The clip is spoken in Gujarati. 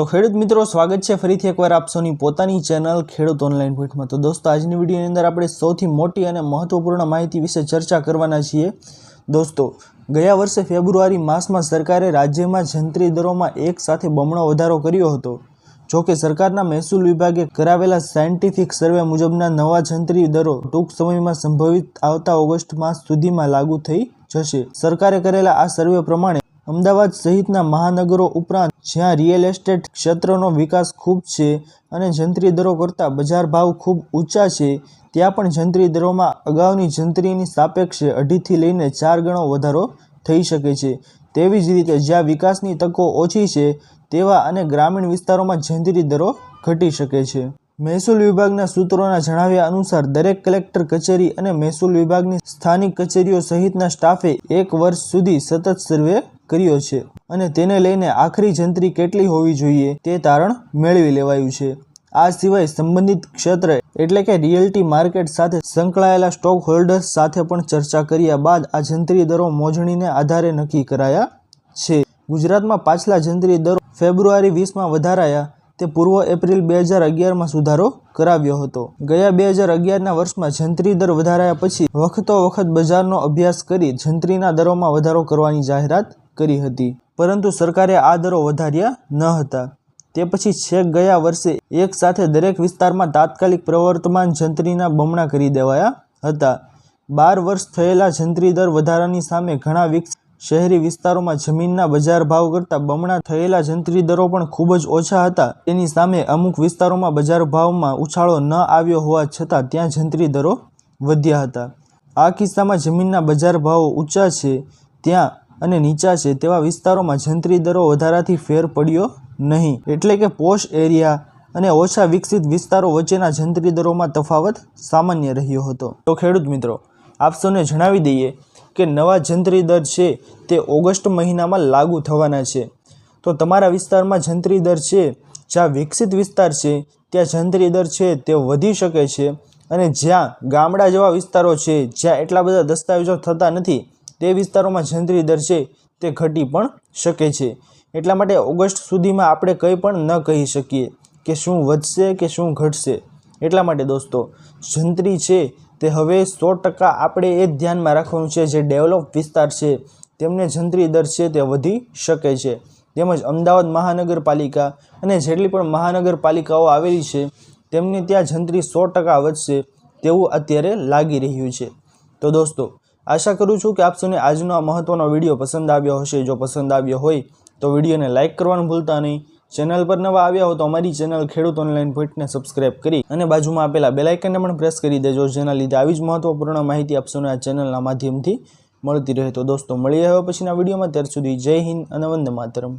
તો ખેડૂત મિત્રો, સ્વાગત છે ફરીથી એકવાર આપ સૌની પોતાની ચેનલ ખેડૂત ઓનલાઈન પોઈન્ટમાં તો દોસ્તો, આજની વિડીયોની અંદર આપણે સૌથી મોટી અને મહત્વપૂર્ણ માહિતી વિશે ચર્ચા કરવાના છીએ. દોસ્તો, ગયા વર્ષે ફેબ્રુઆરી માસમાં સરકારે રાજ્યમાં જંત્રી દરોમાં એક સાથે બમણો વધારો કર્યો હતો. જો કે સરકારના મહેસૂલ વિભાગે કરાવેલા સાયન્ટિફિક સર્વે મુજબના નવા જંત્રી દરો ટૂંક સમયમાં સંભવિત આવતા ઓગસ્ટ માસ સુધીમાં લાગુ થઈ જશે. સરકારે કરેલા આ સર્વે પ્રમાણે અમદાવાદ સહિતના મહાનગરો ઉપરાંત જ્યાં રિયલ એસ્ટેટ ક્ષેત્રનો વિકાસ ખૂબ છે અને જંત્રી દરો કરતાં બજાર ભાવ ખૂબ ઊંચા છે, ત્યાં પણ જંત્રી દરોમાં અગાઉની જંત્રીની સાપેક્ષે અઢીથી લઈને ચાર ગણો વધારો થઈ શકે છે. તેવી જ રીતે જ્યાં વિકાસની તકો ઓછી છે, તેવા અને ગ્રામીણ વિસ્તારોમાં જંત્રી દરો ઘટી શકે છે. મહેસૂલ વિભાગના સૂત્રોના જણાવ્યા અનુસાર, દરેક કલેક્ટર કચેરી અને મહેસૂલ વિભાગની સ્થાનિક કચેરીઓ સહિતના સ્ટાફે એક વર્ષ સુધી સતત સર્વે કર્યો છે અને તેને લઈને આખરી જંત્રી કેટલી હોવી જોઈએ તે તારણ મેળવી લેવાયું છે. આ સિવાય સંબંધિત ક્ષેત્ર એટલે કે રિયલ્ટી માર્કેટ સાથે સંકળાયેલા સ્ટોક હોલ્ડર્સ સાથે પણ ચર્ચા કર્યા બાદ આ જંત્રી દરો મોજણીને આધારે નક્કી કરાયા છે. ગુજરાતમાં પાછલા જંત્રી દરો ફેબ્રુઆરી વીસમાં વધારાયા. તે પૂર્વ એપ્રિલ બે હજાર અગિયારમાં સુધારો કરાવ્યો હતો. ગયા બે હજાર અગિયારના વર્ષમાં જંત્રી દર વધારાયા પછી વખતો વખત બજારનો અભ્યાસ કરી જંત્રીના દરોમાં વધારો કરવાની જાહેરાત કરી હતી. પરંતુ સરકારે આ દરો વધાર્યા ન હતા. તે પછી છેક ગયા વર્ષે એક સાથે દરેક વિસ્તારમાં તાત્કાલિક પ્રવર્તમાન જંત્રીના બમણા કરી દેવાયા હતા. બાર વર્ષ થયેલા જંત્રી દર વધારાની સામે ઘણા વિકસિત શહેરી વિસ્તારોમાં જમીનના બજાર ભાવ કરતાં બમણા થયેલા જંત્રી દરો પણ ખૂબ જ ઓછા હતા. તેની સામે અમુક વિસ્તારોમાં બજાર ભાવમાં ઉછાળો ન આવ્યો હોવા છતાં ત્યાં જંત્રી દરો વધ્યા હતા. આ કિસ્સામાં જમીનના બજાર ભાવો ઊંચા છે. ત્યાં અને નીચા છે તેવા વિસ્તારોમાં જંત્રી દરો વધારાથી ફેર પડ્યો નહીં. એટલે કે પોશ એરિયા અને ઓછા વિકસિત વિસ્તારો વચ્ચેના જંત્રી દરોમાં તફાવત સામાન્ય રહ્યો હતો. તો ખેડૂત મિત્રો, આપ જણાવી દઈએ કે નવા જંત્રી દર છે તે ઓગસ્ટ મહિનામાં લાગુ થવાના છે. તો તમારા વિસ્તારમાં જંત્રી દર છે, જ્યાં વિકસિત વિસ્તાર છે, ત્યાં જંત્રી દર છે તે વધી શકે છે અને જ્યાં ગામડા જેવા વિસ્તારો છે, જ્યાં એટલા બધા દસ્તાવેજો થતા નથી તે વિસ્તારોમાં જંત્રી દર છે, તે ઘટી પણ શકે છે. એટલા માટે ઓગસ્ટ સુધીમાં આપણે કંઈ પણ ન કહી શકીએ કે શું વધશે કે શું ઘટશે. એટલા માટે દોસ્તો, જંત્રી છે તે હવે સો ટકા આપણે એ જ ધ્યાનમાં રાખવાનું છે જે ડેવલપ વિસ્તાર છે. તેમને જંત્રી દર છે તે વધી શકે છે. તેમજ અમદાવાદ મહાનગરપાલિકા અને જેટલી પણ મહાનગરપાલિકાઓ આવેલી છે, તેમની ત્યાં જંત્રી સો ટકા વધશે તેવું અત્યારે લાગી રહ્યું છે. તો દોસ્તો આશા કરું છું કે આપ સૌને આજનો આ મહત્ત્વનો વીડિયો પસંદ આવ્યો હશે. જો પસંદ આવ્યો હોય તો વિડીયોને લાઇક કરવાનું ભૂલતા નહીં. ચેનલ પર નવા આવ્યા હો તો અમારી ચેનલ ખેડૂત ઓનલાઈન પોઈન્ટને સબસ્ક્રાઇબ કરી અને બાજુમાં આપેલા બેલાઇકનને પણ પ્રેસ કરી દેજો, જેના લીધે આવી જ મહત્વપૂર્ણ માહિતી આપશોને આ ચેનલના માધ્યમથી મળતી રહે. તો દોસ્તો, મળીએ હવે પછીના વિડીયોમાં. ત્યાર સુધી જય હિન્દ અને વંદે માતરમ.